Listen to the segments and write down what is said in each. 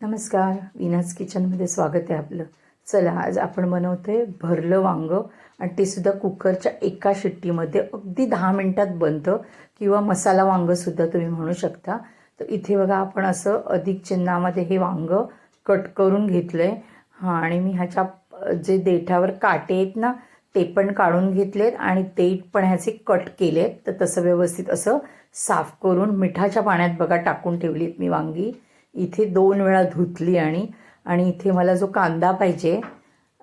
नमस्कार. विनाज किचनमध्ये स्वागत आहे आपलं. चला आज आपण बनवतोय भरलं वांगं आणि ते सुद्धा कुकरच्या एका शिट्टीमध्ये. अगदी दहा मिनटात बनतं किंवा मसाला वांगंसुद्धा तुम्ही म्हणू शकता. तर इथे बघा आपण असं अधिक चिन्हामध्ये हे वांगं कट करून घेतलं आहे हां आणि मी ह्याच्या जे देठावर काटे आहेत ना ते पण काढून घेतलेत आणि देठ पण ह्याचे कट केलेत. तर तसं व्यवस्थित असं साफ करून मिठाच्या पाण्यात बघा टाकून ठेवलीत मी वांगी. इथे दोन वेळा धुतली आणि आणि इथे मला जो कांदा पाहिजे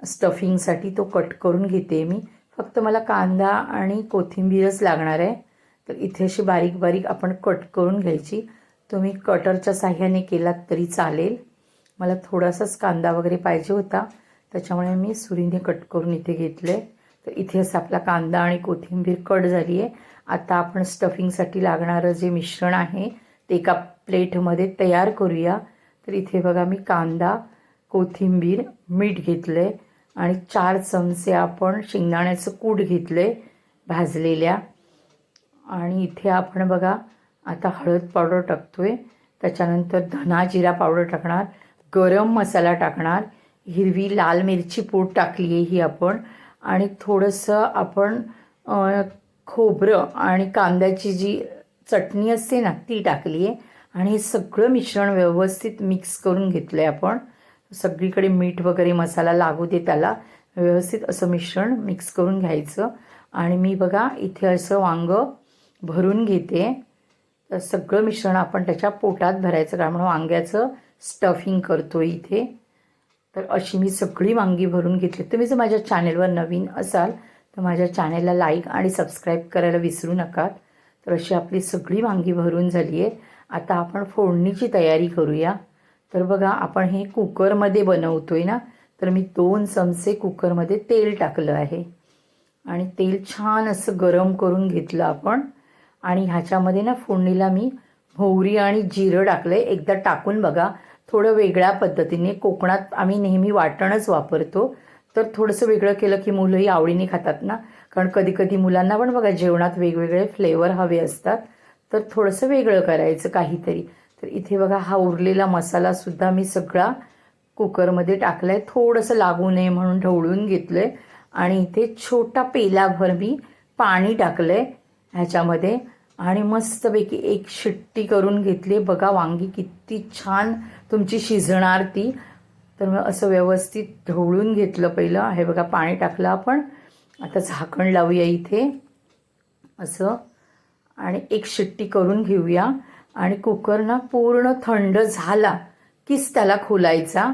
स्टफिंगसाठी तो कट करून घेते मी. फक्त मला कांदा आणि कोथिंबीरच लागणार आहे. तर इथे अशी बारीक बारीक आपण कट करून घ्यायची. तुम्ही कटरच्या साह्याने केलात तरी चालेल. मला थोडासाच कांदा वगैरे पाहिजे होता. त्याच्यामुळे मी सुरीने कट करून इथे घेतलं. आहे तर इथे असं आपला कांदा आणि कोथिंबीर कट झाली आहे आता आपण स्टफिंगसाठी लागणारं जे मिश्रण आहे ते एका प्लेटमध्ये तयार करूया. तर इथे बघा मी कांदा कोथिंबीर मीठ घेतलं आहे आणि चार चमचे आपण शेंगदाण्याचं कूट घेतलं आहे भाजलेल्या. आणि इथे आपण बघा आता हळद पावडर टाकतो आहे त्याच्यानंतर धना जिरा पावडर टाकणार गरम मसाला टाकणार हिरवी लाल मिरची पूड टाकली आहे ही आपण. आणि थोडंसं आपण खोबरं आणि कांद्याची जी चटणी असते ना ती टाकली आहे. आणि हे सगळं मिश्रण व्यवस्थित मिक्स करून घेतलं आहे आपण. सगळीकडे मीठ वगैरे मसाला लागू दे त्याला. व्यवस्थित असं मिश्रण मिक्स करून घ्यायचं. आणि मी बघा इथे असं वांगं भरून घेते. तर सगळं मिश्रण आपण त्याच्या पोटात भरायचं कारण वांग्याचं स्टफिंग करतो इथे. तर अशी मी सगळी वांगी भरून घेतली. तुम्ही जर माझ्या चॅनेलवर नवीन असाल तर माझ्या चॅनेलला लाईक आणि सबस्क्राईब करायला विसरू नका. तर अशी आपली सगळी वांगी भरून झाली आहे आता आपण फोडणीची तयारी करूया. तर बघा आपण हे कुकरमध्ये बनवतो आहे ना तर मी दोन चमचे कुकरमध्ये तेल टाकलं आहे. आणि तेल छान असं गरम करून घेतलं आपण. आणि ह्याच्यामध्ये ना फोडणीला मी भोवरी आणि जिरं टाकलं आहे एकदा टाकून बघा थोडं वेगळ्या पद्धतीने. कोकणात आम्ही नेहमी वाटणच वापरतो. तर थोडंसं वेगळं केलं की मुलंही आवडीने खातात ना. कारण कधी कधी मुलांना पण बघा जेवणात वेगवेगळे फ्लेवर हवे असतात. तर थोडंसं वेगळं करायचं काहीतरी. तर इथे बघा हा उरलेला मसालासुद्धा मी सगळा कुकरमध्ये टाकला आहे थोडंसं लागू नये म्हणून ढवळून घेतलं आहे आणि इथे छोटा पेलाभर मी पाणी टाकलं आहे ह्याच्यामध्ये. आणि मस्तपैकी एक शिट्टी करून घेतली. बघा वांगी किती छान तुमची शिजणार ती. तर मग असं व्यवस्थित ढवळून घेतलं पहिलं. हे बघा पाणी टाकलं आपण. आता झाकण लावूया इथे. असं. आणि एक शिट्टी करून घेऊया. आणि कुकर ना पूर्ण थंड झाला कीच त्याला खोलायचा.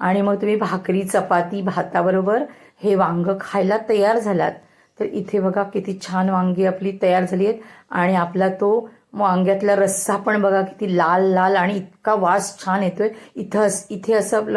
आणि मग तुम्ही भाकरी चपाती भाताबरोबर हे वांग खायला तयार झालात. तर इथे बघा किती छान वांगी आपली तयार झाली आहेत. आणि आपला तो वांग्यातला रस्सा पण बघा किती लाल लाल आणि इतका वास छान येतोय. इथं अस- इथे असं आपलं